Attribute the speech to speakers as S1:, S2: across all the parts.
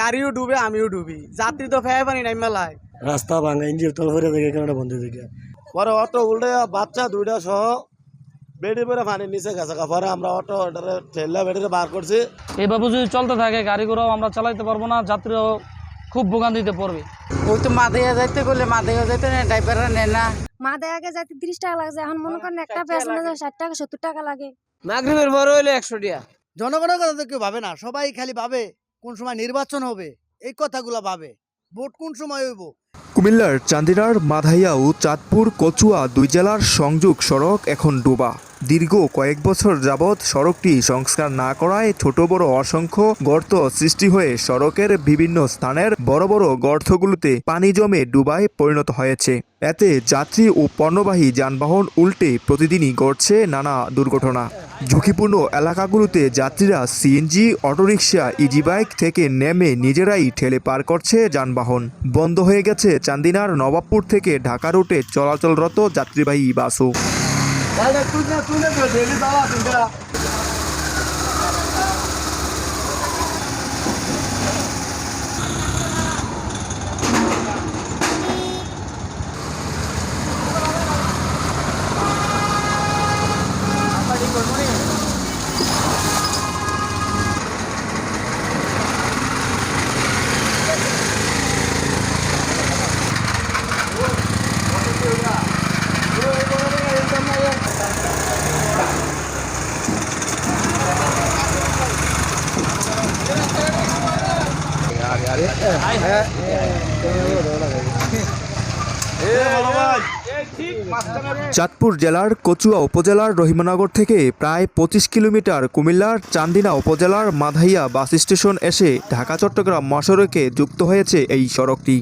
S1: গাড়িও ডুবে আমিও ডুবি। যাত্রী তো ফেয়ে পানি নাই মেলায়।
S2: রাস্তা ভাঙা ইঞ্জিন তল ভরে দেখে কেন বন্ধ দেখে
S3: পরে অটো উল্টে বাচ্চা দুইটা সহ বেডি পরে পানির নিচে গেছে। পরে আমরা অটো ঠেললা বেডিতে বার করছি।
S4: এইভাবে যদি চলতে থাকে গাড়ি ঘোড়াও আমরা চালাইতে পারব না যাত্রীরাও খুব ভোগান্তিতে পড়বে।
S1: ওই তো মাথায় যাইতে করলে মাথায় যাইতে না ড্রাইভাররা নেয় না
S5: মাদে আগে যাইতে তিরিশ টাকা লাগছে এখন মনে করেন একটা প্যাসেঞ্জার ষাট টাকা সত্তর টাকা লাগে।
S1: মাগরিবের বড় হইলে একশো টিয়া
S6: জনগণের কথা তো কেউ ভাবে না সবাই খালি ভাবে কোন সময় নির্বাচন হবে এই কথাগুলো ভাবে। ভোট কোন সময় হইব?
S7: কুমিল্লার চান্দিনার মাধাইয়া ও চাঁদপুর, কচুয়া দুই জেলার সংযোগ সড়ক এখন ডোবা। দীর্ঘ কয়েক বছর যাবৎ সড়কটি সংস্কার না করায় ছোট বড় অসংখ্য গর্ত সৃষ্টি হয়ে সড়কের বিভিন্ন স্থানের বড় বড় গর্তগুলোতে পানি জমে ডুবায় পরিণত হয়েছে। এতে যাত্রী ও পণ্যবাহী যানবাহন উল্টে প্রতিদিনই ঘটছে নানা দুর্ঘটনা। ঝুঁকিপূর্ণ এলাকাগুলোতে যাত্রীরা সিএনজি অটোরিকশা ইজিবাইক থেকে নেমে নিজেরাই ঠেলে পার করছে যানবাহন। বন্ধ হয়ে গেছে চান্দিনার নবাবপুর থেকে ঢাকা রুটে চলাচলরত যাত্রীবাহী বাসও। চাঁদপুর জেলার কচুয়া উপজেলার রহিমনগর থেকে প্রায় পঁচিশ কিলোমিটার কুমিল্লার চান্দিনা উপজেলার মাধাইয়া বাস স্টেশন এসে ঢাকা, চট্টগ্রাম, মহাসড়কে যুক্ত হয়েছে এই সড়কটি।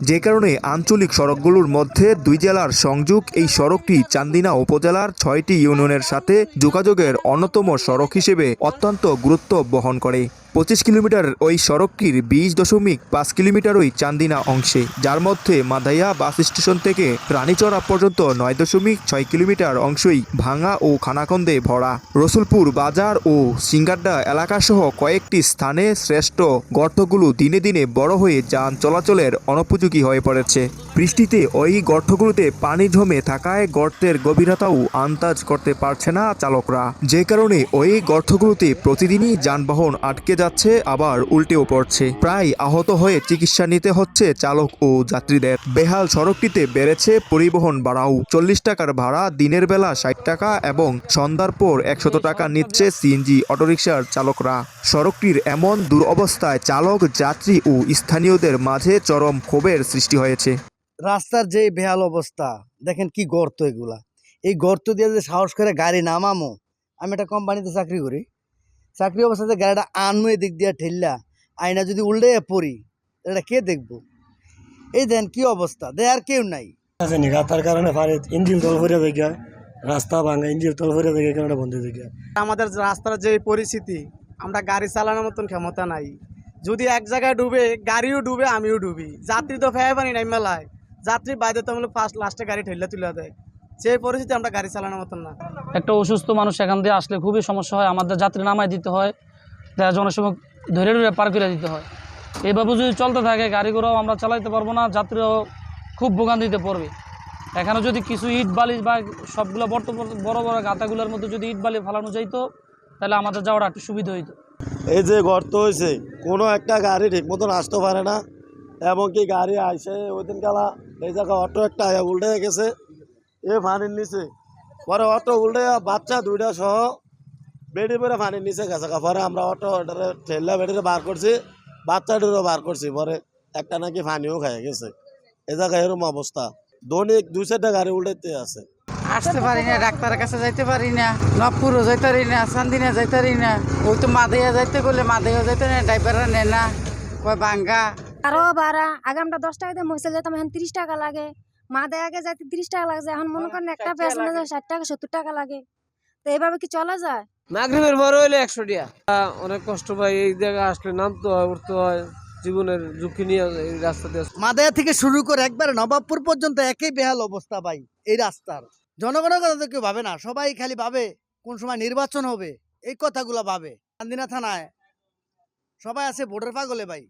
S7: যে কারণে আঞ্চলিক সড়কগুলোর মধ্যে দুই জেলার সংযোগ এই সড়কটি চান্দিনা উপজেলার ছয়টি ইউনিয়নের সাথে যোগাযোগের অন্যতম সড়ক হিসেবে অত্যন্ত গুরুত্ব বহন করে। পঁচিশ কিলোমিটার ওই সড়কটির বিশ দশমিক পাঁচ কিলোমিটারই চান্দিনা অংশে, যার মধ্যে মাদাইয়া বাস স্টেশন থেকে রানীচড়া পর্যন্ত নয় দশমিক ছয় কিলোমিটার অংশই ভাঙা ও খানাখন্দে ভরা। রসুলপুর বাজার ও সিঙ্গাড্ডা এলাকাসহ কয়েকটি স্থানে শ্রেষ্ঠ গর্তগুলো দিনে দিনে বড় হয়ে যান চলাচলের অনুপযোগী হয়ে পড়েছে। বৃষ্টিতে ওই গর্তগুলোতে পানি জমে থাকায় গর্তের গভীরতাও আন্দাজ করতে পারছে না চালকরা। যে কারণে ওই গর্তগুলোতে প্রতিদিনই যানবাহন আটকে যাচ্ছে, আবার উল্টেও পড়ছে। প্রায় আহত হয়ে চিকিৎসা নিতে হচ্ছে চালক ও যাত্রীদের। বেহাল সড়কটিতে বেড়েছে পরিবহন ভাড়াও। চল্লিশ টাকার ভাড়া, দিনের বেলা ষাট টাকা এবং সন্ধ্যার পর একশত টাকা নিচ্ছে সিএনজি অটোরিকশার চালকরা। সড়কটির এমন দুরবস্থায় চালক, যাত্রী ও স্থানীয়দের মাঝে চরম ক্ষোভের সৃষ্টি হয়েছে।
S6: রাস্তার যে বেহাল অবস্থা, দেখেন কি গর্ত এগুলা। এই গর্ত দিয়ে যদি সাহস করে গাড়ি নামামো, আমি একটা কোম্পানিতে চাকরি করি। চাকরি অবস্থাতে গাড়িটা আনমো এদিক দিয়ে ঠেললা আয়না যদি উল্টে পড়ি এটা কে দেখব? এই দেন কি অবস্থা দে আর কেউ নাই।
S2: আছে কারণে ইঞ্জিন তল ভরে দেখে রাস্তা ভাঙা ইঞ্জিন তল ভরে দেখে কেন বন্ধ দেখে
S1: আমাদের রাস্তার যে পরিস্থিতি আমরা গাড়ি চালানোর মতন ক্ষমতা নাই। যদি এক জায়গায় ডুবে গাড়িও ডুবে আমিও ডুবি। যাত্রী তো ফেয়ে পানি নাই মেলায়। যাত্রী বাইরে তো আমরা ফার্স্ট লাস্টে গাড়ি ঠেলে তুলে দেয় সেই পরিস্থিতি আমরা গাড়ি চালানোর মতন না।
S4: একটা অসুস্থ মানুষ এখান দিয়ে আসলে খুবই সমস্যা হয় আমাদের যাত্রী নামাই দিতে হয় দেখা যায় ধরে ধরে পার করে দিতে হয়। এইভাবে যদি চলতে থাকে গাড়ি ঘোড়াও আমরা চালাইতে পারব না যাত্রীরাও খুব ভোগান্তিতে পড়বে। এখানে যদি কিছু ইট বালি বা সবগুলো বর্ত বড় বড় গাতাগুলোর মধ্যে যদি ইট বালি ফালানো যাইতো তাহলে আমাদের যাওয়াটা একটু সুবিধা হইতো।
S3: এই যে গর্ত হয়েছে কোনো একটা গাড়ি ঠিক মতন আসতে পারে না এমনকি গাড়ি আইসে ওই দিন কালা এই জায়গা অটো একটা উল্টে গেছে এ পানির নিচে। পরে অটো উল্টে বাচ্চা দুইটা সহ বেডি পরে পানির নিচে গেছে গা। পরে আমরা অটো ওটারে ঠেললা বেডিতে বার করছি বাচ্চাটিরও বার করছি। পরে একটা নাকি পানিও খাই গেছে। এ জায়গায় এরকম অবস্থা। দৈনিক দুই চারটা গাড়ি উল্টাইতে আছে।
S1: আসতে পারি না ডাক্তারের কাছে যাইতে পারি না নবপুরও যাইতে পারি না চান্দিনা যাইতে পারি না। ওই তো মাদাইয়া যাইতে করলে মাদাইয়া যাইতে না ড্রাইভাররা নেয় না কয় বাঙ্গা।
S5: আরও ভাড়া আগামটা দশ টাকা দিয়ে মহিষা যেতাম এখন তিরিশ টাকা লাগে। মাদে আগে যাইতে তিরিশ টাকা লাগছে এখন মনে করেন একটা প্যাসেঞ্জার ষাট টাকা সত্তর টাকা লাগে। তো এইভাবে কি চলা যায়?
S1: মাগরিবের বড় হইলে একশো টিয়া। অনেক কষ্ট পাই এই জায়গায় আসলে নামতে হয় উঠতে হয় জীবনের ঝুঁকি নিয়ে এই রাস্তা দিয়ে
S6: মাদায়া থেকে শুরু করে একবারে নবাবপুর পর্যন্ত একই বেহাল অবস্থা ভাই এই রাস্তার। জনগণের কথা তো কেউ ভাবে না সবাই খালি ভাবে কোন সময় নির্বাচন হবে এই কথাগুলো ভাবে। চান্দিনা থানায় সবাই আছে ভোটের পাগলে ভাই।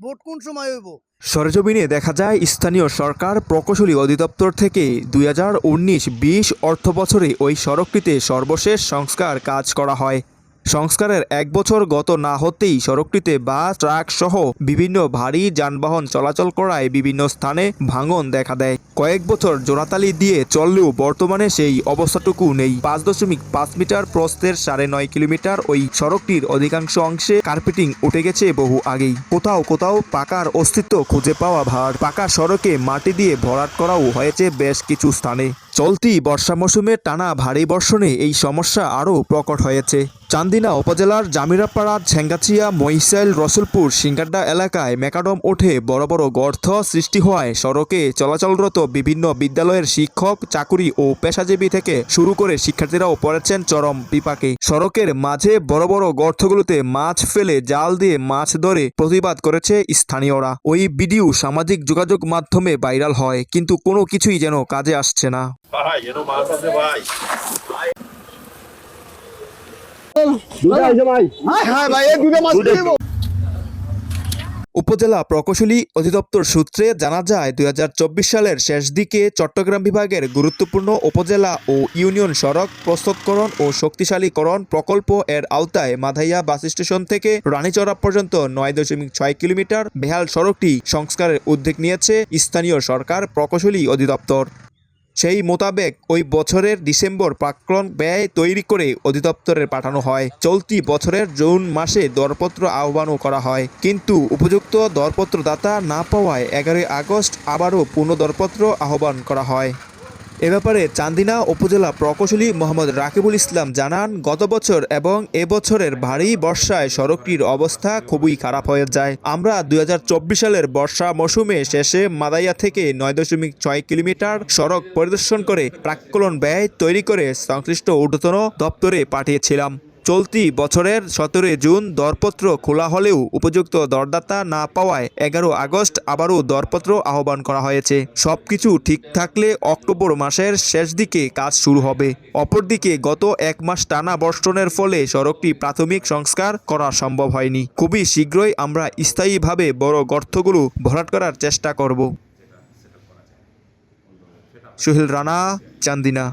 S6: ভোট কোন সময় হইব?
S7: সরেজমিনে দেখা যায় স্থানীয় সরকার প্রকৌশলী অধিদপ্তর থেকে দুই হাজার উনিশ বিশ অর্থ বছরে ওই সড়কটিতে সর্বশেষ সংস্কার কাজ করা হয়। সংস্কারের এক বছর গত না হতেই সড়কটিতে বাস, ট্রাক সহ বিভিন্ন ভারী যানবাহন চলাচল করায় বিভিন্ন স্থানে ভাঙন দেখা দেয়। কয়েক বছর জোড়াতালি দিয়ে চললেও বর্তমানে সেই অবস্থাটুকু নেই। পাঁচ দশমিক পাঁচ মিটার প্রস্থের সাড়ে নয় কিলোমিটার ওই সড়কটির অধিকাংশ অংশে কার্পেটিং উঠে গেছে বহু আগেই। কোথাও কোথাও পাকার অস্তিত্ব খুঁজে পাওয়া ভার। পাকা সড়কে মাটি দিয়ে ভরাট করাও হয়েছে বেশ কিছু স্থানে। চলতি বর্ষা মৌসুমে টানা ভারী বর্ষণে এই সমস্যা আরও প্রকট হয়েছে। চান্দিনা উপজেলার জামিরাপাড়া, ঝেঙ্গাচিয়া মহিসাইল রসুলপুর সিঙ্গাড্ডা এলাকায় মেকাডম ওঠে বড় বড় গর্ত সৃষ্টি হওয়ায় সড়কে চলাচলরত বিভিন্ন বিদ্যালয়ের শিক্ষক, চাকুরি ও পেশাজীবী থেকে শুরু করে শিক্ষার্থীরাও পড়েছেন চরম বিপাকে। সড়কের মাঝে বড় বড় গর্তগুলোতে মাছ ফেলে জাল দিয়ে মাছ ধরে প্রতিবাদ করেছে স্থানীয়রা। ওই ভিডিও সামাজিক যোগাযোগ মাধ্যমে ভাইরাল হয়, কিন্তু কোনো কিছুই যেন কাজে আসছে না। উপজেলা প্রকৌশলী অধিদপ্তর সূত্রে জানা যায় দু হাজার চব্বিশ সালের শেষ দিকে চট্টগ্রাম বিভাগের গুরুত্বপূর্ণ উপজেলা ও ইউনিয়ন সড়ক প্রস্তুতকরণ ও শক্তিশালীকরণ প্রকল্প এর আওতায় মাধাইয়া বাস স্টেশন থেকে রানীচড়া পর্যন্ত নয় দশমিক ছয় কিলোমিটার বেহাল সড়কটি সংস্কারের উদ্যোগ নিয়েছে স্থানীয় সরকার প্রকৌশলী অধিদপ্তর। সেই মোতাবেক ওই বছরের ডিসেম্বর প্রাক্কলন ব্যয় তৈরি করে অধিদপ্তরে পাঠানো হয়। চলতি বছরের জুন মাসে দরপত্র আহ্বানও করা হয়। কিন্তু উপযুক্ত দরপত্র দাতা না পাওয়ায় এগারোই আগস্ট আবারও পুনঃ দরপত্র আহ্বান করা হয়। এ ব্যাপারে চান্দিনা উপজেলা প্রকৌশলী মোহাম্মদ রাকিবুল ইসলাম জানান, গত বছর এবং এবছরের ভারী বর্ষায় সড়কটির অবস্থা খুবই খারাপ হয়ে যায়। আমরা দু হাজার চব্বিশ সালের বর্ষা মৌসুমে শেষে মাদাইয়া থেকে নয় দশমিক ছয় কিলোমিটার সড়ক পরিদর্শন করে প্রাক্কলন ব্যয় তৈরি করে সংশ্লিষ্ট ঊর্ধ্বতন দপ্তরে পাঠিয়েছিলাম। চলতি বছরের সতেরোই জুন দরপত্র খোলা হলেও উপযুক্ত দরদাতা না পাওয়ায় এগারো আগস্ট আবারও দরপত্র আহ্বান করা হয়েছে। সবকিছু ঠিক থাকলে অক্টোবর মাসের শেষ দিকে কাজ শুরু হবে। অপরদিকে গত এক মাস টানা বর্ষণের ফলে সড়কটি প্রাথমিক সংস্কার করা সম্ভব হয়নি। খুবই শীঘ্রই আমরা স্থায়ীভাবে বড় গর্তগুলো ভরাট করার চেষ্টা করব। সুহিল রানা, চান্দিনা।